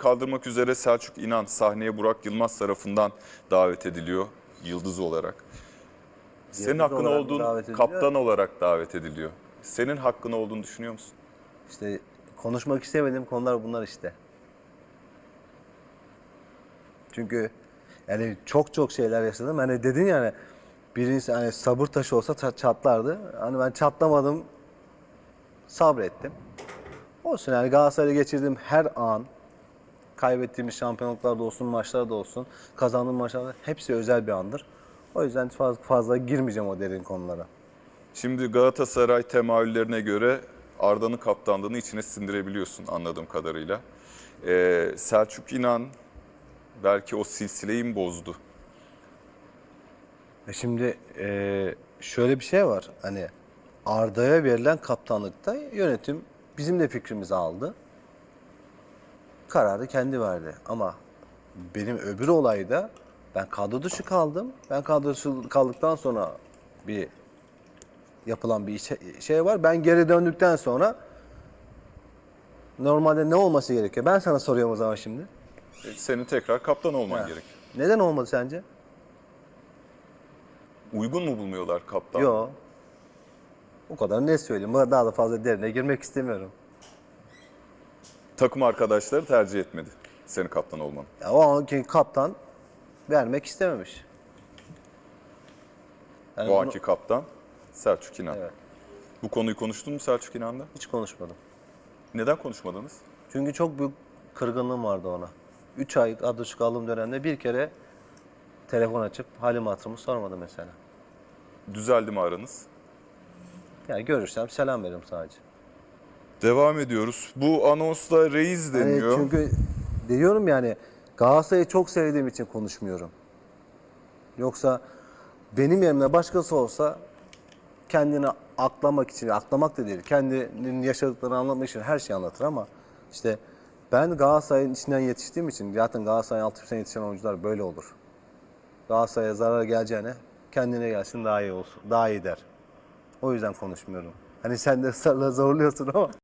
kaldırmak üzere Selçuk İnan sahneye Burak Yılmaz tarafından davet ediliyor yıldız olarak. Senin Yıldız hakkın olarak olduğun kaptan olarak davet ediliyor. Senin hakkın olduğunu düşünüyor musun? İşte konuşmak istemediğim konular bunlar işte. Çünkü yani çok çok şeyler yaşadım. Hani dedin ya hani birincisi hani sabır taşı olsa ça- çatlardı. Hani ben çatlamadım. Sabrettim. Olsun yani Galatasaray'la geçirdiğim her an kaybettiğimiz şampiyonluklarda olsun, maçlarda olsun, kazandığım maçlarda hepsi özel bir andır. O yüzden fazla, fazla girmeyeceğim o derin konulara. Şimdi Galatasaray temayüllerine göre Arda'nın kaptanlığını içine sindirebiliyorsun anladığım kadarıyla. Ee, Selçuk İnan belki o silsileyi mi bozdu? E şimdi e, şöyle bir şey var. Hani Arda'ya verilen kaptanlıkta yönetim bizim de fikrimizi aldı. Kararı kendi verdi. Ama benim öbür olayda ben kadro dışı kaldım. Ben kadro dışı kaldıktan sonra bir yapılan bir şey var. Ben geri döndükten sonra normalde ne olması gerekiyor? Ben sana soruyorum o zaman şimdi. E, Senin tekrar kaptan olman Ha. gerek. Neden olmadı sence? Uygun mu bulmuyorlar kaptan? Yok. O kadar ne söyleyeyim. Daha da fazla derine girmek istemiyorum. Takım arkadaşları tercih etmedi senin kaptan olmanı. Ya o anki kaptan vermek istememiş. Yani o bunu- anki kaptan Selçuk İnan. Evet. Bu konuyu konuştun mu Selçuk İnan'la? hiç konuşmadım. Neden konuşmadınız? Çünkü çok büyük kırgınlığım vardı ona. 3 ay adı kaldığım dönemde bir kere telefon açıp halim hatırımı sormadı mesela. Düzeldi mi aranız? Yani görürsem selam veririm sadece. Devam ediyoruz. Bu anonsla reis Hani deniyor. çünkü diyorum yani Galatasaray'ı çok sevdiğim için konuşmuyorum. Yoksa benim yerimde başkası olsa kendini aklamak için, aklamak da değil, kendinin yaşadıklarını anlatmak için her şeyi anlatır ama işte ben Galatasaray'ın içinden yetiştiğim için zaten Galatasaray'ın altyapısına yetişen oyuncular böyle olur. Galatasaray'a zarar geleceğine kendine gelsin daha iyi olsun, daha iyi der. O yüzden konuşmuyorum. Hani sen de ısrarla zorluyorsun ama